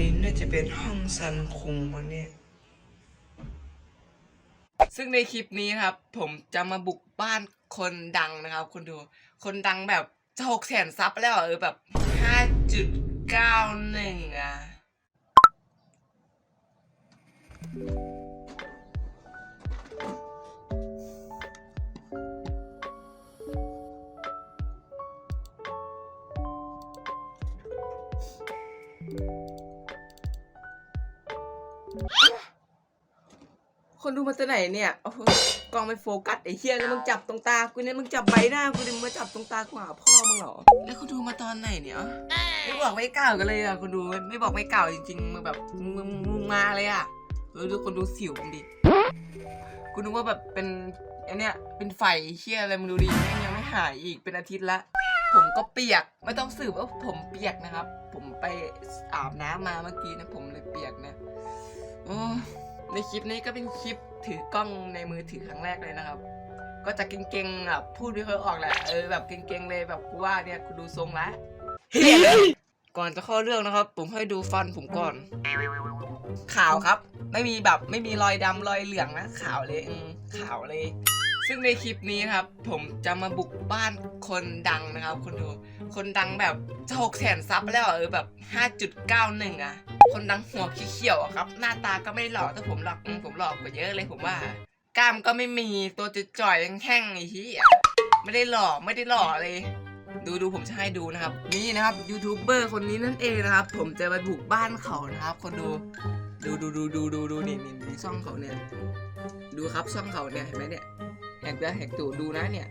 นี้น่าจะเป็นห้องซันคุงมั้งเนี่ย ซึ่งในคลิปนี้ครับ ผมจะมาบุกบ้านคนดังนะครับ คุณดู คนดังแบบจะหกแสนซับแล้วเออแบบห้าจุดเก้าหนึ่งอะ คนดูมาจากไหนเนี่ยโอ้โหกล้องไม่โฟกัสไอ้เฮียแล้วมึงจับตรงตา กูเนี่ยมึงจับใบหน้า กูเนี่ยมึงมาจับตรงตากูหาพ่อมึงเหรอ แล้วคุณดูมาตอนไหนเนี่ยไม่บอกไม่กล่าวกันเลยอะคุณดูไม่บอกไม่กล่าวจริงๆมึงแบบมึงมึงมึงมาเลยอะเออดูคนดูสิวมึงดิกูนึกว่าแบบเป็นไอเนี้ยเป็นไฟเฮียอะไรมึงดูดิแม่งยังไม่หายอีกเป็นอาทิตย์ละ ผมก็เปียก ไม่ต้องสืบว่าผมเปียกนะครับ ผมไปอาบน้ำมาเมื่อกี้นะ ผมเลยเปียกนะในคลิปนี้ก็เป็นคลิปถือกล้องในมือถือครั้งแรกเลยนะครับ ก็จะเก่งๆแบบพูดไม่ค่อยออกแหละเออแบบเก่งๆเลยแบบกูว่าเนี่ยกูดูทรงละเฮ้ยก่อนจะเข้าเรื่องนะครับ ผมให้ดูฟันผมก่อน ขาวครับ ไม่มีแบบไม่มีรอยดำรอยเหลืองนะขาวเลยขาวเลย ซึ่งในคลิปนี้ครับ ผมจะมาบุกบ้านคนดังนะครับคนดูคนดังแบบจะหกแสนซับแล้วอะเออแบบ 5.91 อะ คนดังหัวเขียวอะครับ หน้าตาก็ไม่ได้หล่อแต่ผมหลอกผมหลอกกว่าเยอะเลยผมว่า กล้ามก็ไม่มีตัวจะจ่อยแห้งไอ้ที่ไม่ได้หล่อไม่ได้หล่อเลย ดูดูผมจะให้ดูนะครับ นี่นะครับยูทูบเบอร์คนนี้นั่นเองนะครับ ผมจะไปบุกบ้านเขานะครับ คนดูดูดูดูดูดูดูนี่นี่นี่ช่องเขาเนี่ย ดูครับช่องเขาเนี่ยเห็นไหมเนี่ย แหกเดือแหกตูดดูนะเนี่ย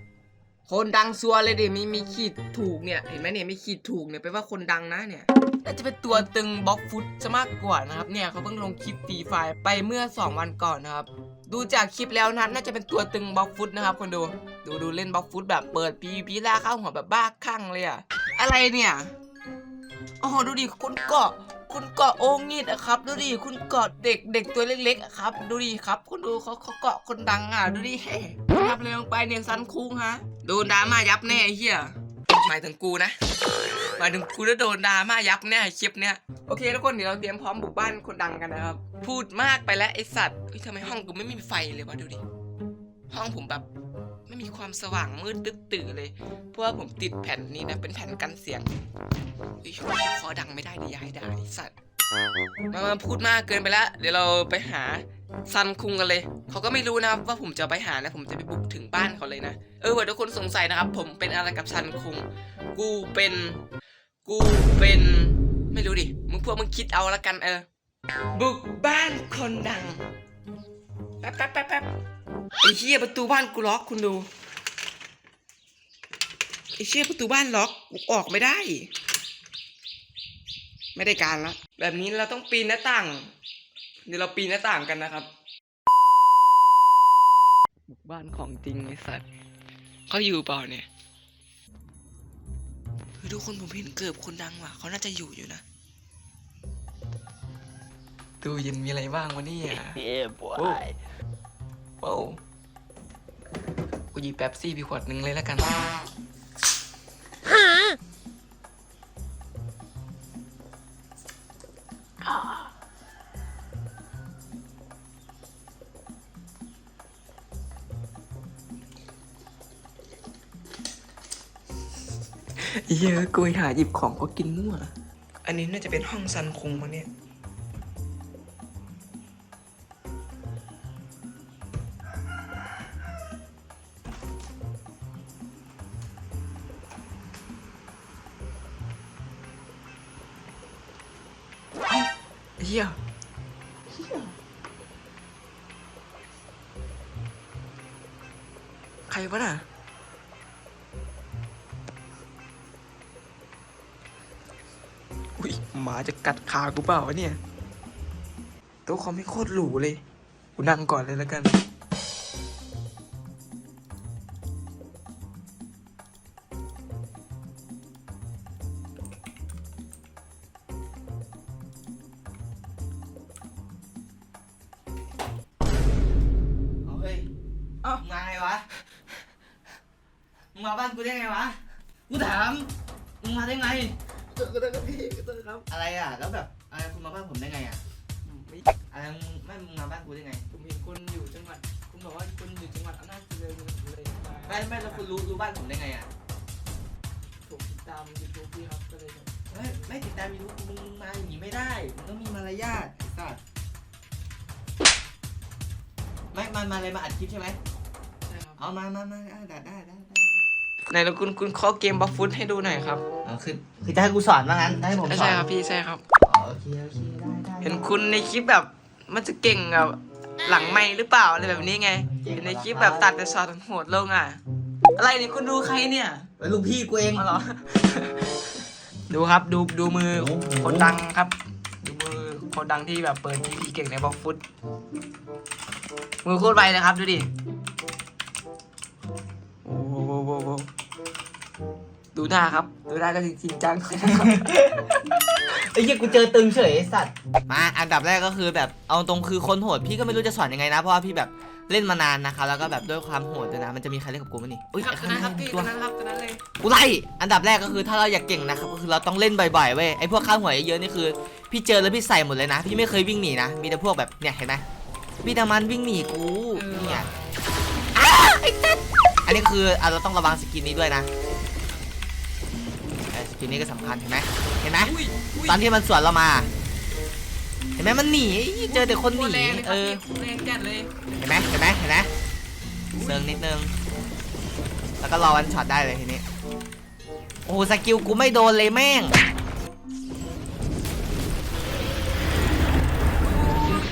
คนดังซัวเลยดิมีมีขีดถูกเนี่ย เห็นไหมเนี่ยมีขีดถูกเนี่ยแปลว่าคนดังนะเนี่ยน่าจะเป็นตัวตึงบล็อกฟุตจะมากกว่านะครับ เนี่ยเขาเพิ่งลงคลิปฟรีไฟไปเมื่อ 2 วันก่อนนะครับ ดูจากคลิปแล้วนะน่าจะเป็นตัวตึงบล็อกฟุตนะครับคนดู ดูดูเล่นบล็อกฟุตแบบเปิดปีปีล่าเข้าหัวแบบบ้าคลั่งเลยอะอะไรเนี่ยโอ้โหดูดิคุณเกาะคุณเกาะโองิดอะครับ ดูดิคุณเกาะเด็กเด็กตัวเล็กๆอะครับ ดูดิครับ คุณดูเขาเขาเกาะคนดังอะดูดิเฮ้ ทำอะไรลงไปเนี่ยซันคุงฮะ โดนดราม่ายับแน่เฮียหมายถึงกูนะหมายถึงกูจะโดนดราม่ายับแน่คลิปเนี้ยโอเคทุกคนเดี๋ยวเราเตรียมพร้อมบุกบ้านคนดังกันนะครับ พูดมากไปแล้วไอสัตว์เฮ้ยทำไมห้องกูไม่มีไฟเลยวะดูดิห้องผมแบบไม่มีความสว่างมืดตึ๊ดตื่อเลย เพราะว่าผมติดแผ่นนี้นะเป็นแผ่นกันเสียงอุ้ยคอดังไม่ได้ดิยายด่าไอ้สัตว์ มามาพูดมากเกินไปแล้ว เดี๋ยวเราไปหาซันคุงกันเลย เขาก็ไม่รู้นะครับว่าผมจะไปหานะ ผมจะไปบุกถึงบ้านเขาเลยนะ เออเผื่อทุกคนสงสัยนะครับ ผมเป็นอะไรกับซันคุง กูเป็น กูเป็น ไม่รู้ดิ มึงพวกมึงคิดเอาละกันเออ บุกบ้านคนดัง แป๊บแป๊บแป๊บแป๊บไอ้เชี่ยประตูบ้านกูล็อกคุณดู ไอ้เชี่ยประตูบ้านล็อกกูออกไม่ได้ ไม่ได้การละแบบนี้เราต้องปีนหน้าต่างเดี๋ยวเราปีนหน้าต่างกันนะครับบุกบ้านของจริงไอ้สัตว์เขาอยู่เปล่าเนี่ยเฮ้ยทุกคนผมเห็นเกือบคนดังว่ะเขาน่าจะอยู่อยู่นะตู้เย็นมีอะไรบ้างวะเนี่ย Yeah, boy. โอ้กูหยิบแป๊บซี่ไปขวดหนึ่งเลยแล้วกัน เยอะกูหาหยิบของก็กินมั่ว อันนี้น่าจะเป็นห้องซันคุงมั้งเนี่ย เฮียเฮียใครวะน่ะ หมาจะกัดขากูเปล่าวะเนี่ยโต๊ะคอมไม่โคตรหรูเลย กูนั่งก่อนเลยแล้วกัน เอาเฮ้ยเอ้ามึงมาไงวะ มึงมาบ้านกูได้ไงวะ กูถาม มึงมาได้ไง ขอโทษครับพี่ขอโทษครับ อะไรอะ แล้วแบบอะไรคุณมาบ้านผมได้ไงอะไม่อะไรมึงไม่มึงมาบ้านกูได้ไง ผมเห็นคุณอยู่จังหวัด คุณบอกว่าคุณอยู่จังหวัดอำนาจเจริญผมเลยมาไม่ไม่แล้วคุณรู้รู้บ้านผมได้ไงอะผมติดตามยูทูบพี่ครับก็เลยแบบไม่ไม่ติดตามยูทูบมึงมาอย่างนี้ไม่ได้มึงต้องมีมารยาทไอ้สัสไม่มามาอะไรมาอัดคลิปใช่ไหมใช่ครับเอามามามาอะได้ได้ได้ ได้ไหนแล้วคุณคุณข้อเกมบัฟฟุตให้ดูหน่อยครับอ๋อคือคือจะให้กูสอนว่างั้นจะให้ผมสอนใช่ครับพี่ใช่ครับ อ๋อโอเคโอเคได้ได้เห็นคุณในคลิปแบบมันจะเก่งแบบหลังไม่หรือเปล่าอะไรแบบนี้ไงเห็นในคลิปแบบตัดแต่ช็อตโหดลงอะ อะไรเนี่ยคุณดูใครเนี่ยเฮ้ยลูกพี่กูเองอ๋อเหรอ ดูครับดูดูมือคนดังครับ ดูมือคนดังที่แบบเปิดทีพีเก่งในบล็อกฟุตมือโคตรไวนะครับดูดิ ดูหน้าครับ ดูหน้าก็จริงจังไอ้เหี้ยกูเจอตึงเฉยไอ้สัตว์มาอันดับแรกก็คือแบบเอาตรงคือคนโหดพี่ก็ไม่รู้จะสอนยังไงนะเพราะว่าพี่แบบเล่นมานานนะคะแล้วก็แบบด้วยความโหดด้วยนะมันจะมีใครเล่นกับกูมั้ยนี่อุ้ยครับไอ้ตัวนั้นครับพี่ตัตัววนั้นครับตัวนั้นเลย กูไล่อันดับแรกก็คือถ้าเราอยากเก่งนะครับก็คือเราต้องเล่นบ่อยๆเว้ยไอ้พวกข้างหัวเยอะๆนี่คือ พี่เจอแล้วพี่ใส่หมดเลยนะ พี่ไม่เคยวิ่งหนีนะ มีแต่พวกแบบเนี่ยเห็นไหมพี่ดามันวิ่งหนีกูเนี่ยอ้าไอ้เต้นอันนี้คืออะเราต้องระวังสกินนี้ด้วยนะ ไอ้สกินนี้ก็สำคัญเห็นไหมเห็นไหมอุ้ยอุ้ยตอนที่มันสวนเรามา เห็นไหมมันหนีเจอแต่คนหโคตรแรนีงเลยคเอรับอ พี่โคตรแรงจัดเลยเห็นไหมเห็นไหมเห็นไหมเซิงนิดนึง แล้วก็รอวันช็อตได้เลยทีนี้ โอ้โหสกิลกูไม่โดนเลยแม่ง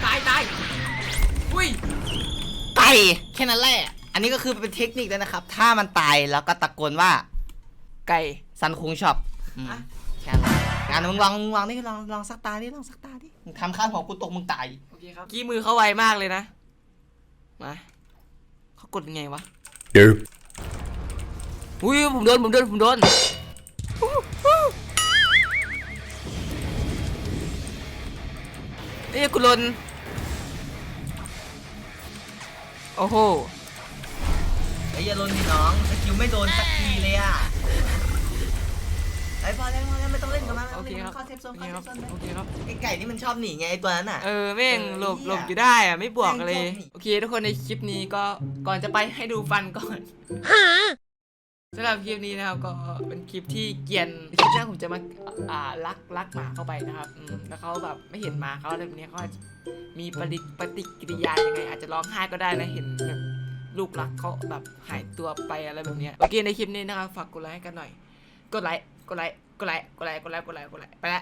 ตายตายอุ้ยไก่แค่นั้นแหละ อันนี้ก็คือเป็นเทคนิคแล้วนะครับ ถ้ามันตายแล้วก็ตะโกนว่าไก่ ซันคุงช็อป อืมอะ แค่นั้นงานมึงลองมึงลองนี่ลองลองสักตาดิลองสักตาดิมึงทำข้างหัวกูตกมึงตายโอเคครับกี้มือเขาไวมากเลยนะ มาเขากดยังไงวะ Derp. อุ้ยผมโดน ผมโดน ผมโดน เอ้ยกุลนโอ้โห ไอ้ยอยาลนดิน้องสกิลไม่โดนสักทีเลยอะไอ้ย พอแล้วพอแล้วไม่ต้องเล่นกับมันไม่โอต้องเคเล่นครับ เข้าเซฟโซนโอเคเข้าคเซรับฟโซนโอเคครับ ไอ้ไก่นี่มันชอบหนีไงไอ้ตัวนั้นอะ เออแม่งเออหลบเหี้ยหลบอยู่ได้อะไม่บวกเลยแม่งชอบหนีโอเค ทุกคนในคลิปนี้ก็ก่อนจะไปให้ดูฟันก่อนสำหรับคลิปนี้นะครับก็เป็นคลิปที่เกรียนคลิปหน้าผมจะมาอ่าลักลักหมาเข้าไปนะครับอืมแล้วเขาแบบไม่เห็นหมาเขาอะไรแบบนี้เขาอาจจะมีปฏิปฏิกิริยายังไง อาจจะร้องไห้ก็ได้นะเห็นแบบลูกรักเขาแบบหายตัวไปอะไรแบบเนี้ยโอเคในคลิปนี้นะครับฝากกดไลค์ให้กันหน่อย กดไลค์กดไลค์กดไลค์กดไลค์กดไลค์กดไลค์กดไลค์ไปละ